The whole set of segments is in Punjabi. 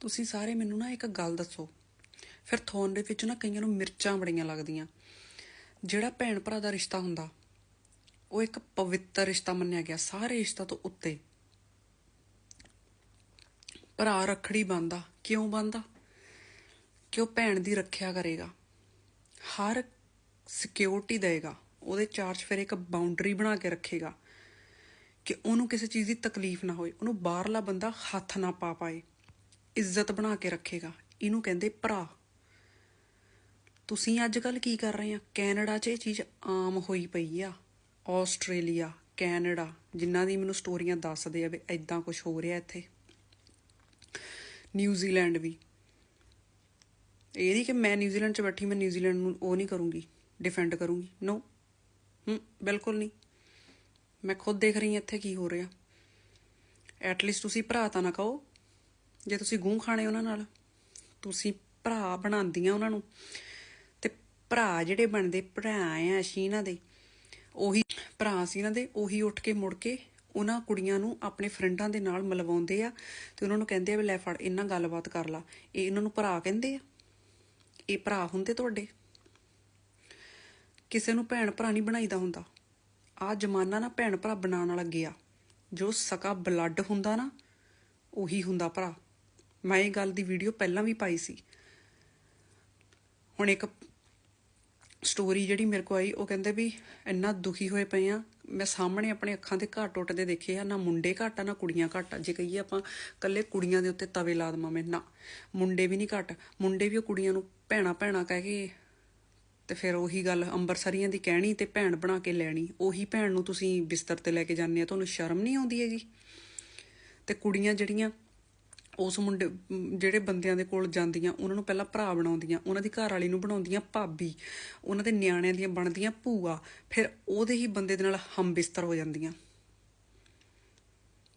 ਤੁਸੀਂ ਸਾਰੇ ਮੈਨੂੰ ਨਾ ਇੱਕ ਗੱਲ ਦੱਸੋ। ਫਿਰ ਥੋਨ ਦੇ ਵਿੱਚ ਨਾ ਕਈਆਂ ਨੂੰ ਮਿਰਚਾਂ ਬੜੀਆਂ ਲੱਗਦੀਆਂ। ਜਿਹੜਾ ਭੈਣ ਭਰਾ ਦਾ ਰਿਸ਼ਤਾ ਹੁੰਦਾ, ਉਹ ਇੱਕ ਪਵਿੱਤਰ ਰਿਸ਼ਤਾ ਮੰਨਿਆ ਗਿਆ, ਸਾਰੇ ਰਿਸ਼ਤਾ ਤੋਂ ਉੱਤੇ। ਭਰਾ ਰੱਖੜੀ ਬੰਦਾ ਕਿਉਂ ਬੰਦਾ ਕਿ ਉਹ ਭੈਣ ਦੀ ਰੱਖਿਆ ਕਰੇਗਾ। ਹਰ ਸਿਕਿਉਰਿਟੀ ਦੇਗਾ। ਉਹਦੇ ਚਾਰਜ ਫਿਰ ਇੱਕ ਬਾਉਂਡਰੀ ਬਣਾ ਕੇ ਰੱਖੇਗਾ। ਕਿ ਉਹਨੂੰ ਕਿਸੇ ਚੀਜ਼ ਦੀ ਤਕਲੀਫ ਨਾ ਹੋਏ, ਉਹਨੂੰ ਬਾਹਰਲਾ ਬੰਦਾ ਹੱਥ ਨਾ ਪਾ ਪਾਏ। ਇੱਜ਼ਤ ਬਣਾ ਕੇ ਰੱਖੇਗਾ। ਇਹਨੂੰ ਕਹਿੰਦੇ ਭਰਾ। ਤੁਸੀਂ ਅੱਜ ਕੱਲ ਕੀ ਕਰ ਰਹੇ ਆ? ਕੈਨੇਡਾ 'ਚ ਇਹ ਚੀਜ਼ ਆਮ ਹੋਈ ਪਈ ਆ। ਆਸਟ੍ਰੇਲੀਆ, ਕੈਨੇਡਾ, ਜਿਨ੍ਹਾਂ ਦੀ ਮੈਨੂੰ ਸਟੋਰੀਆਂ ਦੱਸਦੇ ਆ ਵੀ ਐਦਾਂ ਕੁਝ ਹੋ ਰਿਹਾ ਇੱਥੇ। ਨਿਊਜ਼ੀਲੈਂਡ ਵੀ। ਇਹ ਨਹੀਂ ਕਿ ਮੈਂ ਨਿਊਜ਼ੀਲੈਂਡ 'ਚ ਬੈਠੀ, ਮੈਂ ਨਿਊਜ਼ੀਲੈਂਡ ਨੂੰ ਉਹ ਨਹੀਂ ਕਰੂੰਗੀ, ਡਿਫੈਂਡ ਕਰੂੰਗੀ। ਨੋ ਹੂੰ, ਬਿਲਕੁਲ ਨਹੀਂ। ਮੈਂ ਖੁਦ ਦੇਖ ਰਹੀ ਹਾਂ ਇੱਥੇ ਕੀ ਹੋ ਰਿਹਾ। ਐਟਲੀਸਟ ਤੁਸੀਂ ਭਰਾ ਤਾਂ ਨਾ ਕਹੋ। ਜੇ ਤੁਸੀਂ ਗੂੰ ਖਾਣੇ ਉਹਨਾਂ ਨਾਲ, ਤੁਸੀਂ ਭਰਾ ਬਣਾਉਂਦੀਆਂ ਉਹਨਾਂ ਨੂੰ, ਤੇ ਭਰਾ ਜਿਹੜੇ ਬਣਦੇ, ਭਰਾ ਆ ਅਸੀਂ ਇਹਨਾਂ ਦੇ, ਉਹੀ ਭਰਾ ਸੀ ਇਹਨਾਂ ਦੇ, ਉਹੀ ਉੱਠ ਕੇ ਮੁੜ ਕੇ ਉਹਨਾਂ ਕੁੜੀਆਂ ਨੂੰ ਆਪਣੇ ਫਰੈਂਡਾਂ ਦੇ ਨਾਲ ਮਿਲਵਾਉਂਦੇ ਆ, ਤੇ ਉਹਨਾਂ ਨੂੰ ਕਹਿੰਦੇ ਆ ਵੀ ਲੈ ਫੜ ਇਹਨਾਂ ਗੱਲਬਾਤ ਕਰ ਲਾ। ਇਹ ਇਹਨਾਂ ਨੂੰ ਭਰਾ ਕਹਿੰਦੇ ਆ। ਇਹ ਭਰਾ ਹੁੰਦੇ ਤੁਹਾਡੇ। ਕਿਸੇ ਨੂੰ ਭੈਣ ਭਰਾ ਨਹੀਂ ਬਣਾਈਦਾ ਹੁੰਦਾ। ਆ ਜਮਾਨਾ ਨਾ ਭੈਣ ਭਰਾ ਬਣਾਉਣ ਵਾਲਾ ਗਿਆ। ਜੋ ਸਕਾ ਬਲੱਡ ਹੁੰਦਾ ਨਾ, ਉਹੀ ਹੁੰਦਾ ਭਰਾ। ਮੈਂ ਇਹ ਗੱਲ ਦੀ ਵੀਡੀਓ ਪਹਿਲਾਂ ਵੀ ਪਾਈ ਸੀ। ਹੁਣ ਇੱਕ ਸਟੋਰੀ ਜਿਹੜੀ ਮੇਰੇ ਕੋਲ ਆਈ, ਉਹ ਕਹਿੰਦੇ ਵੀ ਇੰਨਾ ਦੁਖੀ ਹੋਏ ਪਏ ਆ। ਮੈਂ ਸਾਹਮਣੇ ਆਪਣੇ ਅੱਖਾਂ ਦੇ ਘਾਟ ਟੁੱਟਦੇ ਦੇਖੇ ਆ, ਨਾ ਮੁੰਡੇ ਘੱਟ ਆ, ਨਾ ਕੁੜੀਆਂ ਘੱਟ ਆ। ਜੇ ਕਹੀਏ ਆਪਾਂ ਕੱਲੇ ਕੁੜੀਆਂ ਦੇ ਉੱਤੇ ਤਵੇ ਲਾ ਦਵਾਂ ਮੈਂ, ਨਾ। ਮੁੰਡੇ ਵੀ ਨਹੀਂ ਘੱਟ। ਮੁੰਡੇ ਵੀ ਉਹ ਕੁੜੀਆਂ ਨੂੰ ਭੈਣਾ ਭੈਣਾ ਕਹਿ ਕੇ ਤੇ ਫਿਰ ਉਹੀ ਗੱਲ ਅੰਬਰਸਰੀਆਂ ਦੀ ਕਹਿਣੀ ਤੇ ਭੈਣ ਬਣਾ ਕੇ ਲੈਣੀ। ਉਹੀ ਭੈਣ ਨੂੰ ਤੁਸੀਂ ਬਿਸਤਰ ਤੇ ਲੈ ਕੇ ਜਾਂਦੇ ਆ, ਤੁਹਾਨੂੰ ਸ਼ਰਮ ਨਹੀਂ ਆਉਂਦੀ ਹੈਗੀ? ਤੇ ਕੁੜੀਆਂ ਜਿਹੜੀਆਂ ਉਸ ਮੁੰਡੇ ਜਿਹੜੇ ਬੰਦਿਆਂ ਦੇ ਕੋਲ ਜਾਂਦੀਆਂ, ਉਹਨਾਂ ਨੂੰ ਪਹਿਲਾਂ ਭਰਾ ਬਣਾਉਂਦੀਆਂ, ਉਹਨਾਂ ਦੀ ਘਰ ਵਾਲੀ ਨੂੰ ਬਣਾਉਂਦੀਆਂ ਭਾਬੀ, ਉਹਨਾਂ ਦੇ ਨਿਆਣਿਆਂ ਦੀਆਂ ਬਣਦੀਆਂ ਭੂਆ, ਫਿਰ ਉਹਦੇ ਹੀ ਬੰਦੇ ਦੇ ਨਾਲ ਹਮ ਬਿਸਤਰ ਹੋ ਜਾਂਦੀਆਂ।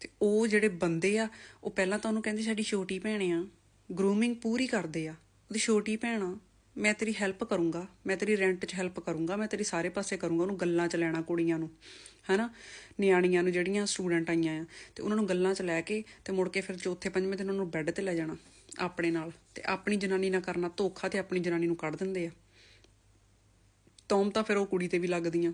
ਤੇ ਉਹ ਜਿਹੜੇ ਬੰਦੇ ਆ, ਉਹ ਪਹਿਲਾਂ ਤਾਂ ਉਹਨੂੰ ਕਹਿੰਦੇ ਸਾਡੀ ਛੋਟੀ ਭੈਣ ਆ ਗਰੂਮਿੰਗ ਪੂਰੀ ਕਰਦੇ ਆ, ਉਹਦੀ ਛੋਟੀ ਭੈਣ ਆ। ਮੈਂ ਤੇਰੀ ਹੈਲਪ ਕਰੂੰਗਾ, ਮੈਂ ਤੇਰੀ ਰੈਂਟ 'ਚ ਹੈਲਪ ਕਰੂੰਗਾ, ਮੈਂ ਤੇਰੀ ਸਾਰੇ ਪਾਸੇ ਕਰੂੰਗਾ, ਉਹਨੂੰ ਗੱਲਾਂ 'ਚ ਲੈਣਾ ਕੁੜੀਆਂ ਨੂੰ, ਹਨਾ? ਨਿਆਣੀਆਂ ਨੂੰ ਜਿਹੜੀਆਂ ਸਟੂਡੈਂਟ ਆਈਆਂ ਆ, ਤੇ ਉਹਨਾਂ ਨੂੰ ਗੱਲਾਂ 'ਚ ਲੈ ਕੇ ਤੇ ਮੁੜ ਕੇ ਫਿਰ ਚੌਥੇ ਪੰਜਵੇਂ ਦਿਨ ਉਹਨਾਂ ਨੂੰ ਬੈੱਡ ਤੇ ਲੈ ਜਾਣਾ, ਆਪਣੇ ਨਾਲ, ਤੇ ਆਪਣੀ ਜਨਾਨੀ ਨਾਲ ਕਰਨਾ ਧੋਖਾ ਤੇ ਆਪਣੀ ਜਨਾਨੀ ਨੂੰ ਕੱਢ ਦਿੰਦੇ ਆ। ਤੌਮ ਤਾਂ ਫਿਰ ਉਹ ਕੁੜੀ ਤੇ ਵੀ ਲੱਗਦੀਆਂ।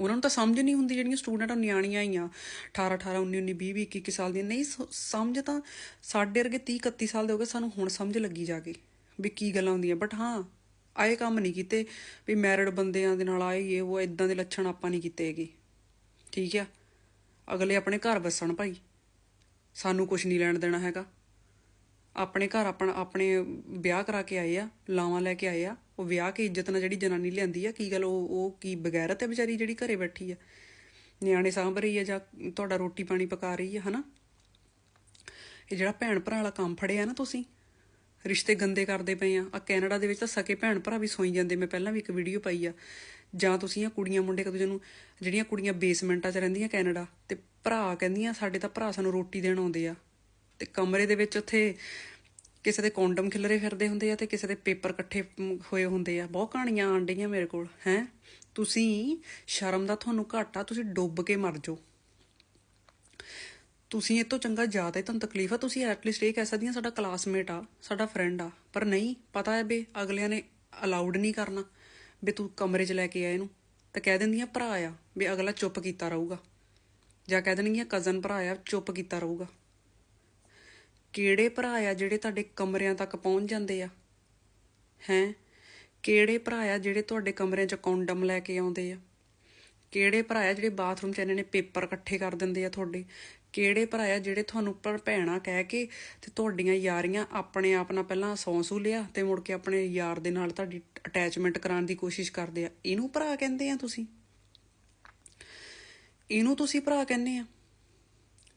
ਉਹਨਾਂ ਨੂੰ ਤਾਂ ਸਮਝ ਨਹੀਂ ਹੁੰਦੀ ਜਿਹੜੀਆਂ ਸਟੂਡੈਂਟ ਨਿਆਣੀਆਂ ਆਈਆਂ 18 18 19 19 20 21 21 ਸਾਲ ਦੀਆਂ। ਨਹੀਂ, ਸ- ਸਮਝ ਤਾਂ ਸਾਡੇ ਵਰਗੇ 30 31 ਸਾਲ ਦੇ ਹੋ ਗਏ, ਸਾਨੂੰ ਹੁਣ ਸਮਝ ਲੱਗੀ ਜਾ ਕੇ ਵੀ ਕੀ ਗੱਲਾਂ ਹੁੰਦੀਆਂ। ਬਟ ਹਾਂ, ਆਏ ਕੰਮ ਨਹੀਂ ਕੀਤੇ ਵੀ ਮੈਰਿਡ ਬੰਦਿਆਂ ਦੇ ਨਾਲ ਆਏ, ਇਹ, ਉਹ ਇਦਾਂ ਦੇ ਲੱਛਣ ਆਪਾਂ ਨਹੀਂ ਕੀਤੇ ਹੈਗੇ। ਠੀਕ ਆ? ਅਗਲੇ ਆਪਣੇ ਘਰ ਵਸਣ ਭਾਈ। ਸਾਨੂੰ ਕੁਝ ਨਹੀਂ ਲੈਣ ਦੇਣਾ ਹੈਗਾ। ਆਪਣੇ ਘਰ ਆਪਣਾ, ਆਪਣੇ ਵਿਆਹ ਕਰਾ ਕੇ ਆਏ ਆ, ਲਾਵਾਂ ਲੈ ਕੇ ਆਏ ਆ, ਉਹ ਵਿਆਹ ਕੇ ਇੱਜ਼ਤ ਨਾਲ ਜਿਹੜੀ ਜਨਾਨੀ ਲਿਆਂਦੀ ਆ, ਕੀ ਗੱਲ ਉਹ ਉਹ ਕੀ ਬਗੈਰਤ ਹੈ ਵਿਚਾਰੀ ਜਿਹੜੀ ਘਰੇ ਬੈਠੀ ਆ? ਨਿਆਣੇ ਸਾਂਭ ਰਹੀ ਆ ਜਾਂ ਤੁਹਾਡਾ ਰੋਟੀ ਪਾਣੀ ਪਕਾ ਰਹੀ ਆ, ਹਨਾ? ਇਹ ਜਿਹੜਾ ਭੈਣ ਭਰਾ ਵਾਲਾ ਕੰਮ ਫੜਿਆ ਨਾ ਤੁਸੀਂ, ਰਿਸ਼ਤੇ ਗੰਦੇ ਕਰਦੇ ਪਏ ਆ। ਆ ਕੈਨੇਡਾ ਦੇ ਵਿੱਚ ਤਾਂ ਸਕੇ ਭੈਣ ਭਰਾ ਵੀ ਸੋਈ ਜਾਂਦੇ, ਮੈਂ ਪਹਿਲਾਂ ਵੀ ਇੱਕ ਵੀਡੀਓ ਪਾਈ ਆ। ਜਾਂ ਤੁਸੀਂ ਆ ਕੁੜੀਆਂ, ਮੁੰਡੇ ਇੱਕ ਦੂਜੇ ਨੂੰ, ਜਿਹੜੀਆਂ ਕੁੜੀਆਂ ਬੇਸਮੈਂਟਾਂ 'ਚ ਰਹਿੰਦੀਆਂ ਕੈਨੇਡਾ, ਤੇ ਭਰਾ ਕਹਿੰਦੀਆਂ ਸਾਡੇ ਤਾਂ ਭਰਾ ਸਾਨੂੰ ਰੋਟੀ ਦੇਣ ਆਉਂਦੇ ਆ। ਤੇ ਕਮਰੇ ਦੇ ਵਿੱਚ ਉੱਥੇ ਕਿਸੇ ਦੇ ਕੌਂਡਮ ਖਿਲਰੇ ਫਿਰਦੇ ਹੁੰਦੇ ਆ ਤੇ ਕਿਸੇ ਦੇ ਪੇਪਰ ਇਕੱਠੇ ਹੋਏ ਹੁੰਦੇ ਆ। ਬਹੁਤ ਕਹਾਣੀਆਂ ਆਣ ਡਈਆਂ ਮੇਰੇ ਕੋਲ, ਹੈ। ਤੁਸੀਂ ਸ਼ਰਮ ਦਾ ਤੁਹਾਨੂੰ ਘਾਟਾ, ਤੁਸੀਂ ਡੁੱਬ ਕੇ ਮਰ ਜਾਓ। ਤੁਸੀਂ ਇਹ ਤੋਂ ਚੰਗਾ ਜ਼ਿਆਦਾ ਹੀ ਤੁਹਾਨੂੰ ਤਕਲੀਫ ਆ। ਤੁਸੀਂ ਐਟਲੀਸਟ ਇਹ ਕਹਿ ਸਕਦੀਆਂ ਸਾਡਾ ਕਲਾਸਮੇਟ ਆ, ਸਾਡਾ ਫਰੈਂਡ ਆ। ਪਰ ਨਹੀਂ, ਪਤਾ ਹੈ ਬੇ ਅਗਲਿਆਂ ਨੇ ਅਲਾਉਡ ਨਹੀਂ ਕਰਨਾ ਵੀ ਤੂੰ ਕਮਰੇ 'ਚ ਲੈ ਕੇ ਆ ਇਹਨੂੰ। ਤਾਂ ਕਹਿ ਦਿੰਦੀਆਂ ਭਰਾ ਆ ਵੀ ਅਗਲਾ ਚੁੱਪ ਕੀਤਾ ਰਹੂਗਾ। ਜਾਂ ਕਹਿ ਦੇਣਗੀਆਂ ਕਜ਼ਨ ਭਰਾ ਆ, ਚੁੱਪ ਕੀਤਾ ਰਹੂਗਾ। ਕਿਹੜੇ ਭਰਾ ਆ ਜਿਹੜੇ ਤੁਹਾਡੇ ਕਮਰਿਆਂ ਤੱਕ ਪਹੁੰਚ ਜਾਂਦੇ ਆ? ਹੈਂ? ਕਿਹੜੇ ਭਰਾ ਆ ਜਿਹੜੇ ਤੁਹਾਡੇ ਕਮਰਿਆਂ 'ਚ ਕੌਂਡਮ ਲੈ ਕੇ ਆਉਂਦੇ ਆ? ਕਿਹੜੇ ਭਰਾ ਆ ਜਿਹੜੇ ਬਾਥਰੂਮ 'ਚ ਇਹਨਾਂ ਨੇ ਪੇਪਰ ਇਕੱਠੇ ਕਰ ਦਿੰਦੇ ਆ ਤੁਹਾਡੇ? ਕਿਹੜੇ ਭਰਾ ਆ ਜਿਹੜੇ ਤੁਹਾਨੂੰ ਪਰ ਭੈਣਾ ਕਹਿ ਕੇ ਤੇ ਤੁਹਾਡੀਆਂ ਯਾਰੀਆਂ ਆਪਣੇ ਆਪ ਨਾਲ ਪਹਿਲਾਂ ਸੌਂਸੂ ਲਿਆ ਤੇ ਮੁੜ ਕੇ ਆਪਣੇ ਯਾਰ ਦੇ ਨਾਲ ਤੁਹਾਡੀ ਅਟੈਚਮੈਂਟ ਕਰਾਉਣ ਦੀ ਕੋਸ਼ਿਸ਼ ਕਰਦੇ ਆ? ਇਹਨੂੰ ਭਰਾ ਕਹਿੰਦੇ ਆ ਤੁਸੀਂ? ਇਹਨੂੰ ਤੁਸੀਂ ਭਰਾ ਕਹਿੰਦੇ ਆ?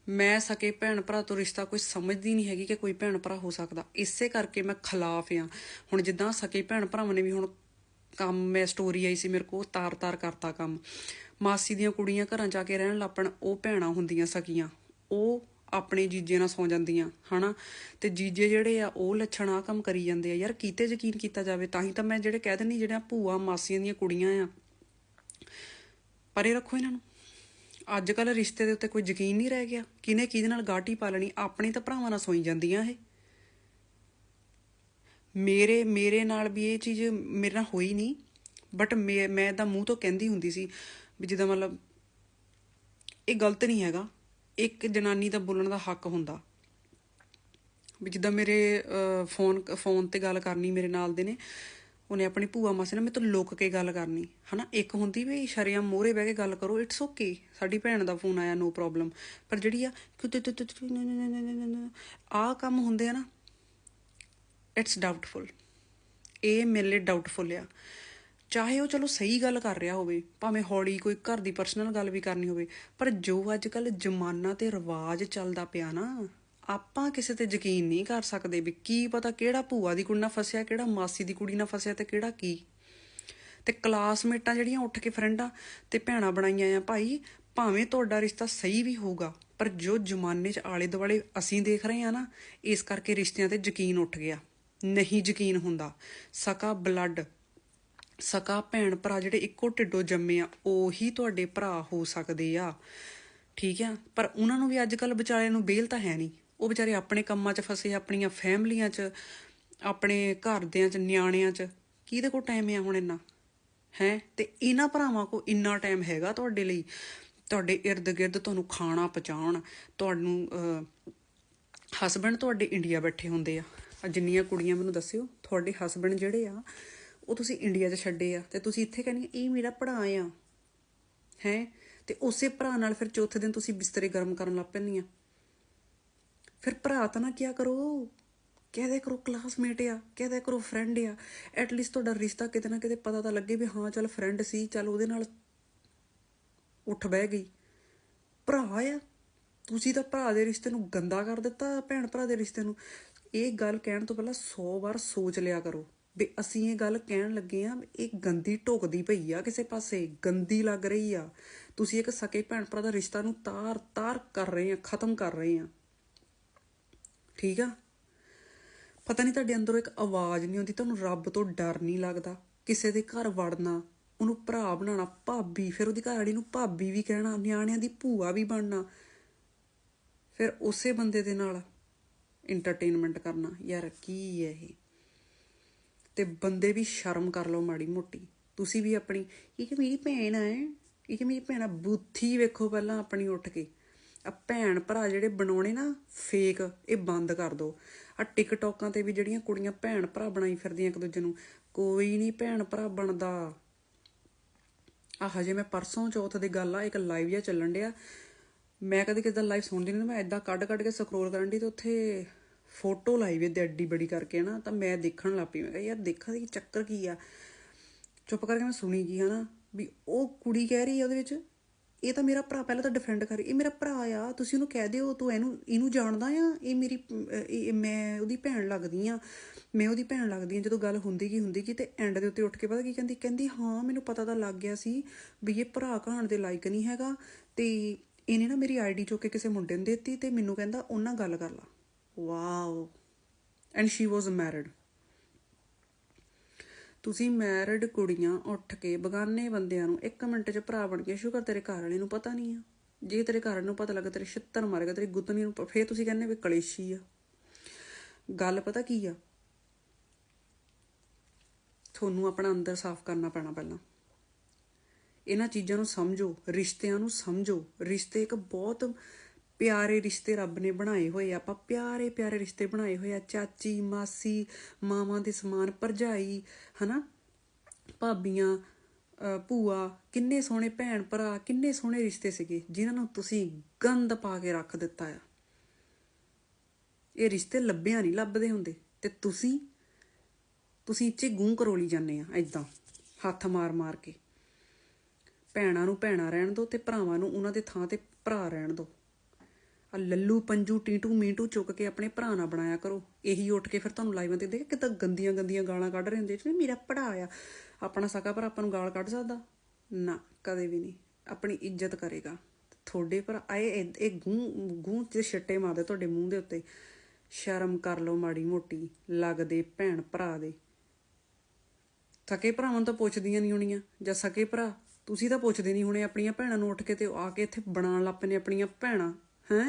ਮੈਂ ਸਕੇ ਭੈਣ ਭਰਾ ਤੋਂ ਰਿਸ਼ਤਾ ਕੋਈ ਸਮਝਦੀ ਨਹੀਂ ਹੈਗੀ ਕਿ ਕੋਈ ਭੈਣ ਭਰਾ ਹੋ ਸਕਦਾ। ਇਸੇ ਕਰਕੇ ਮੈਂ ਖਿਲਾਫ ਆ। ਹੁਣ ਜਿੱਦਾਂ ਸਕੇ ਭੈਣ ਭਰਾਵਾਂ ਨੇ ਵੀ ਹੁਣ ਕੰਮ, ਮੈਂ ਸਟੋਰੀ ਆਈ ਸੀ ਮੇਰੇ ਕੋਲ, ਤਾਰ-ਤਾਰ ਕਰਤਾ ਕੰਮ। ਮਾਸੀ ਦੀਆਂ ਕੁੜੀਆਂ ਘਰਾਂ ਜਾ ਕੇ ਰਹਿਣ ਲੱਪਣ, ਉਹ ਭੈਣਾਂ ਹੁੰਦੀਆਂ ਸਕੀਆਂ। ਉਹ ਆਪਣੇ ਜੀਜੇ ਨਾਲ ਸੌ ਜਾਂਦੀਆਂ, ਹਨਾ? ਤੇ ਜੀਜੇ ਜਿਹੜੇ ਆ, ਉਹ ਲੱਛਣ ਆ ਕੰਮ ਕਰੀ ਜਾਂਦੇ ਆ। ਯਾਰ ਕੀਤੇ ਯਕੀਨ ਕੀਤਾ ਜਾਵੇ, ਤਾਂ ਹੀ ਤਾਂ ਮੈਂ ਜਿਹੜੇ ਕਹਿ ਦਿੰਦੀ ਜਿਹੜੀਆਂ ਭੂਆ ਮਾਸੀਆਂ ਦੀਆਂ ਕੁੜੀਆਂ ਆ। ਪਰੇ ਰੱਖੋ ਇਹਨਾਂ ਨੂੰ। ਅੱਜ ਕੱਲ ਰਿਸ਼ਤੇ ਦੇ ਉੱਤੇ ਕੋਈ ਯਕੀਨ ਨਹੀਂ ਰਹਿ ਗਿਆ। ਕਿਨੇ ਕਿਹਦੇ ਨਾਲ ਗਾਟੀ ਪਾ ਲੈਣੀ? ਆਪਣੇ ਤਾਂ ਭਰਾਵਾਂ ਨਾਲ ਸੋਈ ਜਾਂਦੀਆਂ ਇਹ। ਮੇਰੇ ਮੇਰੇ ਨਾਲ ਵੀ ਇਹ ਚੀਜ਼ ਮੇਰੇ ਨਾਲ ਹੋਈ ਨਹੀਂ। ਬਟ ਮੈਂ ਮੈਂ ਤਾਂ ਮੂੰਹ ਤੋਂ ਕਹਿੰਦੀ ਹੁੰਦੀ ਸੀ ਵੀ ਜਿੱਦਾਂ ਮਤਲਬ ਇਹ ਗਲਤ ਨਹੀਂ ਹੈਗਾ। ਇੱਕ ਜਨਾਨੀ ਦਾ ਬੋਲਣ ਦਾ ਹੱਕ ਹੁੰਦਾ। ਵੀ ਜਿੱਦਾਂ ਮੇਰੇ ਫੋਨ ਫੋਨ ਤੇ ਗੱਲ ਕਰਨੀ ਮੇਰੇ ਨਾਲ ਦੇ ਨੇ। ਉਹਨੇ ਆਪਣੀ ਭੂਆ ਮਾਸੀ ਨਾਲ ਮੇਰੇ ਲੁੱਕ ਕੇ ਗੱਲ ਕਰਨੀ। ਹਨਾ, ਇੱਕ ਹੁੰਦੀ ਵੀ ਸ਼ਰਿਆਮ ਮੋਹਰੇ ਬਹਿ ਕੇ ਗੱਲ ਕਰੋ ਇਟਸ ਓਕੇ ਸਾਡੀ ਭੈਣ ਦਾ ਫੋਨ ਆਇਆ ਨੋ ਪ੍ਰੋਬਲਮ ਪਰ ਜਿਹੜੀ ਆ ਆ ਕੰਮ ਹੁੰਦੇ ਆ ਨਾ ਇਟਸ ਡਾਊਟਫੁਲ ਇਹ ਮੇਰੇ ਲਈ ਡਾਊਟਫੁਲ ਆ। ਚਾਹੇ ਉਹ ਚਲੋ ਸਹੀ ਗੱਲ ਕਰ ਰਿਹਾ ਹੋਵੇ, ਭਾਵੇਂ ਹੌਲੀ ਕੋਈ ਘਰ ਦੀ ਪਰਸਨਲ ਗੱਲ ਵੀ ਕਰਨੀ ਹੋਵੇ, ਪਰ ਜੋ ਅੱਜ ਕੱਲ ਜ਼ਮਾਨਾ ਤੇ ਰਿਵਾਜ ਚੱਲਦਾ ਪਿਆ ਨਾ ਆਪਾਂ ਕਿਸੇ ਤੇ ਯਕੀਨ ਨਹੀਂ ਕਰ ਸਕਦੇ ਵੀ ਕੀ ਪਤਾ ਕਿਹੜਾ ਭੂਆ ਦੀ ਕੁੜੀ ਨਾਲ ਫਸਿਆ, ਕਿਹੜਾ ਮਾਸੀ ਦੀ ਕੁੜੀ ਨਾਲ ਫਸਿਆ ਤੇ ਕਿਹੜਾ ਕੀ। ਤੇ ਕਲਾਸਮੇਟਾਂ ਜਿਹੜੀਆਂ ਉੱਠ ਕੇ ਫਰੈਂਡਾਂ ਤੇ ਭੈਣਾਂ ਬਣਾਈਆਂ ਆ, ਭਾਈ ਭਾਵੇਂ ਤੁਹਾਡਾ ਰਿਸ਼ਤਾ ਸਹੀ ਵੀ ਹੋਊਗਾ, ਪਰ ਜੋ ਜ਼ਮਾਨੇ 'ਚ ਆਲੇ ਦੁਆਲੇ ਅਸੀਂ ਦੇਖ ਰਹੇ ਆ ਨਾ, ਇਸ ਕਰਕੇ ਰਿਸ਼ਤਿਆਂ ਤੇ ਯਕੀਨ ਉੱਠ ਗਿਆ। ਨਹੀਂ ਯਕੀਨ ਹੁੰਦਾ। ਸਕਾ ਬਲੱਡ, ਸਕਾ ਭੈਣ ਭਰਾ ਜਿਹੜੇ ਇੱਕੋ ਢਿੱਡੋਂ ਜੰਮੇ ਆ, ਉਹੀ ਤੁਹਾਡੇ ਭਰਾ ਹੋ ਸਕਦੇ ਆ। ਠੀਕ ਆ? ਪਰ ਉਹਨਾਂ ਨੂੰ ਵੀ ਅੱਜ ਕੱਲ ਵਿਚਾਰਿਆਂ ਨੂੰ ਬੇਲ ਤਾਂ ਹੈ ਨਹੀਂ। ਉਹ ਵਿਚਾਰੇ ਆਪਣੇ ਕੰਮਾਂ 'ਚ ਫਸੇ, ਆਪਣੀਆਂ ਫੈਮਲੀਆਂ 'ਚ, ਆਪਣੇ ਘਰਦਿਆਂ 'ਚ, ਨਿਆਣਿਆਂ 'ਚ। ਕਿਹਦੇ ਕੋਲ ਟਾਈਮ ਆ ਹੁਣ ਇੰਨਾ? ਹੈ? ਤੇ ਇਹਨਾਂ ਭਰਾਵਾਂ ਕੋ ਇੰਨਾ ਟਾਈਮ ਹੈਗਾ ਤੁਹਾਡੇ ਲਈ? ਤੁਹਾਡੇ ਇਰਦ ਗਿਰਦ ਤੁਹਾਨੂੰ ਖਾਣਾ ਪਹੁੰਚਾਉਣ, ਤੁਹਾਨੂੰ ਹਸਬੰਡ ਤੁਹਾਡੇ ਇੰਡੀਆ ਬੈਠੇ ਹੁੰਦੇ ਆ। ਜਿੰਨੀਆਂ ਕੁੜੀਆਂ ਮੈਨੂੰ ਦੱਸਿਓ, ਤੁਹਾਡੇ ਹਸਬੰਡ ਜਿਹੜੇ ਆ, ਉਹ ਤੁਸੀਂ ਇੰਡੀਆ 'ਚ ਛੱਡੇ ਆ। ਤੇ ਤੁਸੀਂ ਇੱਥੇ ਕਹਿੰਦੇ ਇਹ ਮੇਰਾ ਭਰਾ ਆ। ਹੈ? ਤੇ ਉਸੇ ਭਰਾ ਨਾਲ ਫਿਰ ਚੌਥੇ ਦਿਨ ਤੁਸੀਂ ਬਿਸਤਰੇ ਗਰਮ ਕਰਨ ਲੱਗ ਪੈਂਦੀਆਂ। ਫਿਰ ਭਰਾ ਤਾਂ ਨਾ ਕਿਆ ਕਰੋ ਕਹਦੇ ਕਰੋ ਕਲਾਸਮੇਟ ਆ ਕਹਦੇ ਕਰੋ ਫਰੈਂਡ ਆ। ਐਟ ਲੀਸਟ ਤੁਹਾਡਾ ਰਿਸ਼ਤਾ ਕਿਤੇ ਨਾ ਕਿਤੇ ਪਤਾ ਤਾਂ ਲੱਗੇ ਵੀ ਹਾਂ, ਚੱਲ ਫਰੈਂਡ ਸੀ, ਚੱਲ ਉਹਦੇ ਨਾਲ ਉੱਠ ਬਹਿ ਗਈ। ਭਰਾ ਆ, ਤੁਸੀਂ ਤਾਂ ਭਰਾ ਦੇ ਰਿਸ਼ਤੇ ਨੂੰ ਗੰਦਾ ਕਰ ਦਿੱਤਾ, ਭੈਣ ਭਰਾ ਦੇ ਰਿਸ਼ਤੇ ਨੂੰ। ਇਹ ਗੱਲ ਕਹਿਣ ਤੋਂ ਪਹਿਲਾਂ 100 ਵਾਰ ਸੋਚ ਲਿਆ ਕਰੋ ਵੀ ਅਸੀਂ ਇਹ ਗੱਲ ਕਹਿਣ ਲੱਗੇ ਆ ਇਹ ਗੰਦੀ ਢੋਕਦੀ ਪਈ ਆ ਕਿਸੇ ਪਾਸੇ, ਗੰਦੀ ਲੱਗ ਰਹੀ ਆ। ਤੁਸੀਂ ਇੱਕ ਸਕੇ ਭੈਣ ਭਰਾ ਦਾ ਰਿਸ਼ਤਾ ਨੂੰ ਤਾਰ ਤਾਰ ਕਰ ਰਹੇ ਆ, ਖਤਮ ਕਰ ਰਹੇ ਆ। ਠੀਕ ਆ? ਪਤਾ ਨਹੀਂ ਤੁਹਾਡੇ ਅੰਦਰੋਂ ਇੱਕ ਆਵਾਜ਼ ਨਹੀਂ ਆਉਂਦੀ, ਤੁਹਾਨੂੰ ਰੱਬ ਤੋਂ ਡਰ ਨਹੀਂ ਲੱਗਦਾ ਕਿਸੇ ਦੇ ਘਰ ਵੜਨਾ, ਉਹਨੂੰ ਭਰਾ ਬਣਾਉਣਾ, ਭਾਬੀ, ਫਿਰ ਉਹਦੀ ਘਰ ਵਾਲੀ ਨੂੰ ਭਾਬੀ ਵੀ ਕਹਿਣਾ, ਨਿਆਣਿਆਂ ਦੀ ਭੂਆ ਵੀ ਬਣਨਾ। ਫਿਰ ਉਸੇ ਬੰਦੇ ਦੇ ਨਾਲ ਇੰਟਰਟੇਨਮੈਂਟ ਕਰਨਾ, ਯਾਰ ਕੀ ਹੈ ਇਹ? ਤੇ ਬੰਦੇ ਵੀ ਸ਼ਰਮ ਕਰ ਲਓ ਮਾੜੀ ਮੋਟੀ। ਤੁਸੀਂ ਵੀ ਆਪਣੀ, ਇਹ ਕਿ ਮੇਰੀ ਭੈਣ ਹੈ ਇਹ ਕਿ ਮੇਰੀ ਭੈਣ ਆ? ਵੇਖੋ ਪਹਿਲਾਂ ਆਪਣੀ ਉੱਠ ਕੇ। ਆ ਭੈਣ ਭਰਾ ਜਿਹੜੇ ਬਣਾਉਣੇ ਨਾ ਫੇਕ ਇਹ ਬੰਦ ਕਰ ਦਿਓ ਆ ਟਿਕਟੋਕਾਂ ਤੇ ਵੀ ਜਿਹੜੀਆਂ ਕੁੜੀਆਂ ਭੈਣ ਭਰਾ ਬਣਾਈ ਫਿਰਦੀਆਂ ਇੱਕ ਦੂਜੇ ਨੂੰ, ਕੋਈ ਨਹੀਂ ਭੈਣ ਭਰਾ ਬਣਦਾ। ਆ ਹਜੇ ਮੈਂ ਪਰਸੋਂ ਚੌਥ ਦੀ ਗੱਲ ਆ, ਇੱਕ ਲਾਈਵ ਜਿਹਾ ਚੱਲਣ ਡਿਆ। ਮੈਂ ਕਦੇ ਕਿਸੇ ਦਾ ਲਾਈਵ ਸੁਣਦੀ ਨਹੀਂ ਮੈਂ ਇਦਾਂ ਕੱਢ ਕੱਢ ਕੇ ਸਕਰੋਲ ਕਰਨ ਦੀ ਤੇ ਉੱਥੇ ਫੋਟੋ ਲਾਈ ਵੀ ਐਡੀ ਬੜੀ ਕਰਕੇ ਨਾ, ਤਾਂ ਮੈਂ ਦੇਖਣ ਲੱਗ ਪਈ, ਮੈਂ ਕਿਹਾ ਯਾਰ ਦੇਖਾਂ ਦੀ ਚੱਕਰ ਕੀ ਆ? ਚੁੱਪ ਕਰਕੇ ਮੈਂ ਸੁਣੀ ਗਈ, ਹਨਾ, ਵੀ ਉਹ ਕੁੜੀ ਕਹਿ ਰਹੀ ਆ ਉਹਦੇ ਵਿੱਚ ਇਹ ਤਾਂ ਮੇਰਾ ਭਰਾ, ਪਹਿਲਾਂ ਤਾਂ ਡਿਫੈਂਡ ਕਰ, ਇਹ ਮੇਰਾ ਭਰਾ ਆ, ਤੁਸੀਂ ਉਹਨੂੰ ਕਹਿ ਦਿਓ, ਤੂੰ ਇਹਨੂੰ ਇਹਨੂੰ ਜਾਣਦਾ ਆ, ਇਹ ਮੇਰੀ ਮੈਂ ਉਹਦੀ ਭੈਣ ਲੱਗਦੀ ਆ, ਮੈਂ ਉਹਦੀ ਭੈਣ ਲੱਗਦੀ ਆ, ਜਦੋਂ ਗੱਲ ਹੁੰਦੀ ਕੀ ਹੁੰਦੀ ਕੀ, ਤੇ ਐਂਡ ਦੇ ਉੱਤੇ ਉੱਠ ਕੇ ਪਤਾ ਕੀ ਕਹਿੰਦੀ ਕਹਿੰਦੀ, ਹਾਂ, ਮੈਨੂੰ ਪਤਾ ਤਾਂ ਲੱਗ ਗਿਆ ਸੀ ਵੀ ਇਹ ਭਰਾ ਕਹਾਣ ਦੇ ਲਾਇਕ ਨਹੀਂ ਹੈਗਾ, ਤੇ ਇਹਨੇ ਨਾ ਮੇਰੀ ਆਈਡੀ ਚੁੱਕ ਕੇ ਕਿਸੇ ਮੁੰਡੇ ਨੂੰ ਦਿੱਤੀ, ਤੇ ਮੈਨੂੰ ਕਹਿੰਦਾ, ਉਹਨਾਂ ਗੱਲ ਕਰ ਲਾ। Wow and she was married ਤੁਸੀਂ ਮੈਰਿਡ ਕੁੜੀਆਂ ਉੱਠ ਕੇ ਬਗਾਨੇ ਬੰਦਿਆਂ ਨੂੰ 1 ਮਿੰਟ 'ਚ ਭਰਾ ਬਣ ਕੇ, ਸ਼ੁਕਰ ਤੇਰੇ ਘਰ ਵਾਲੇ ਨੂੰ ਪਤਾ ਨਹੀਂ ਆ। ਜੇ ਤੇਰੇ ਘਰ ਨੂੰ ਪਤਾ ਲੱਗਾ, ਤੇਰੇ ਛਿੱਤਰ ਮਾਰੇਗਾ ਤੇਰੀ ਗੁੱਤਨੀ ਨੂੰ ਪ- ਫੇਰ ਤੁਸੀਂ ਕਹਿੰਦੇ ਵੀ ਕਲੇਸ਼ੀ ਆ। ਗੱਲ ਪਤਾ ਕੀ ਆ? ਤੁਹਾਨੂੰ ਆਪਣਾ ਅੰਦਰ ਸਾਫ਼ ਕਰਨਾ ਪੈਣਾ ਪਹਿਲਾਂ। ਇਹਨਾਂ ਚੀਜ਼ਾਂ ਨੂੰ ਸਮਝੋ, ਰਿਸ਼ਤਿਆਂ ਨੂੰ ਸਮਝੋ। ਰਿਸ਼ਤੇ ਇੱਕ ਬਹੁਤ ਪਿਆਰੇ ਰਿਸ਼ਤੇ ਰੱਬ ਨੇ ਬਣਾਏ ਹੋਏ ਆ। ਆਪਾਂ ਪਿਆਰੇ ਪਿਆਰੇ ਰਿਸ਼ਤੇ ਬਣਾਏ ਹੋਏ ਆ। ਚਾਚੀ, ਮਾਸੀ, ਮਾਵਾਂ ਦੇ ਸਮਾਨ, ਭਰਜਾਈ, ਹਨਾ? ਭਾਬੀਆਂ ਭੂਆ, ਕਿੰਨੇ ਸੋਹਣੇ ਭੈਣ ਭਰਾ, ਕਿੰਨੇ ਸੋਹਣੇ ਰਿਸ਼ਤੇ ਸੀਗੇ, ਜਿਨ੍ਹਾਂ ਨੂੰ ਤੁਸੀਂ ਗੰਦ ਪਾ ਕੇ ਰੱਖ ਦਿੱਤਾ ਆ। ਇਹ ਰਿਸ਼ਤੇ ਲੱਭਿਆ ਨਹੀਂ, ਲੱਭਦੇ ਹੁੰਦੇ। ਤੇ ਤੁਸੀਂ ਤੁਸੀਂ ਇੱਥੇ ਗੂੰ ਕਰੋਲੀ ਜਾਂਦੇ ਆ ਐਦਾਂ ਹੱਥ ਮਾਰ ਮਾਰ ਕੇ। ਭੈਣਾਂ ਨੂੰ ਭੈਣਾਂ ਰਹਿਣ ਦਿਓ ਤੇ ਭਰਾਵਾਂ ਨੂੰ ਉਹਨਾਂ ਦੇ ਥਾਂ ਤੇ ਭਰਾ ਰਹਿਣ ਦਿਓ ਆ ਲੱਲੂ, ਪੰਜੂ, ਟੀਟੂ, ਮੀਟੂ ਚੁੱਕ ਕੇ ਆਪਣੇ ਭਰਾ ਨਾਲ ਬਣਾਇਆ ਕਰੋ। ਇਹੀ ਉੱਠ ਕੇ ਫਿਰ ਤੁਹਾਨੂੰ ਲਾਈਵਾਂ ਤੇ ਦੇਖ ਕਿਦਾਂ ਗੰਦੀਆਂ ਗੰਦੀਆਂ ਗਾਲਾਂ ਕੱਢ ਰਹੇ ਹੁੰਦੇ ਜੀ ਮੇਰਾ ਭਰਾ ਆ। ਆਪਣਾ ਸਕਾ ਭਰਾ ਆਪਾਂ ਨੂੰ ਗਾਲ ਕੱਢ ਸਕਦਾ? ਨਾ, ਕਦੇ ਵੀ ਨਹੀਂ। ਆਪਣੀ ਇੱਜ਼ਤ ਕਰੇਗਾ। ਤੁਹਾਡੇ ਭਰਾ ਆਏ ਇਹ- ਇਹ ਗੂੰ ਗੂੰ ਤੇ ਛੱਟੇ ਮਾਰਦੇ ਤੁਹਾਡੇ ਮੂੰਹ ਦੇ ਉੱਤੇ। ਸ਼ਰਮ ਕਰ ਲਓ ਮਾੜੀ ਮੋਟੀ। ਲੱਗਦੇ ਭੈਣ ਭਰਾ ਦੇ। ਸਕੇ ਭਰਾਵਾਂ ਨੂੰ ਤਾਂ ਪੁੱਛਦੀਆਂ ਨਹੀਂ ਹੋਣੀਆਂ। ਜਾਂ ਸਕੇ ਭਰਾ। ਤੁਸੀਂ ਤਾਂ ਪੁੱਛਦੇ ਨਹੀਂ ਹੋਣੇ ਆਪਣੀਆਂ ਭੈਣਾਂ ਨੂੰ ਉੱਠ ਕੇ ਤੇ ਆ ਕੇ ਇੱਥੇ ਬਣਾਉਣ ਲੱਗ ਪਏ ਨੇ ਆਪਣੀਆਂ ਭੈਣਾਂ। ਹੈ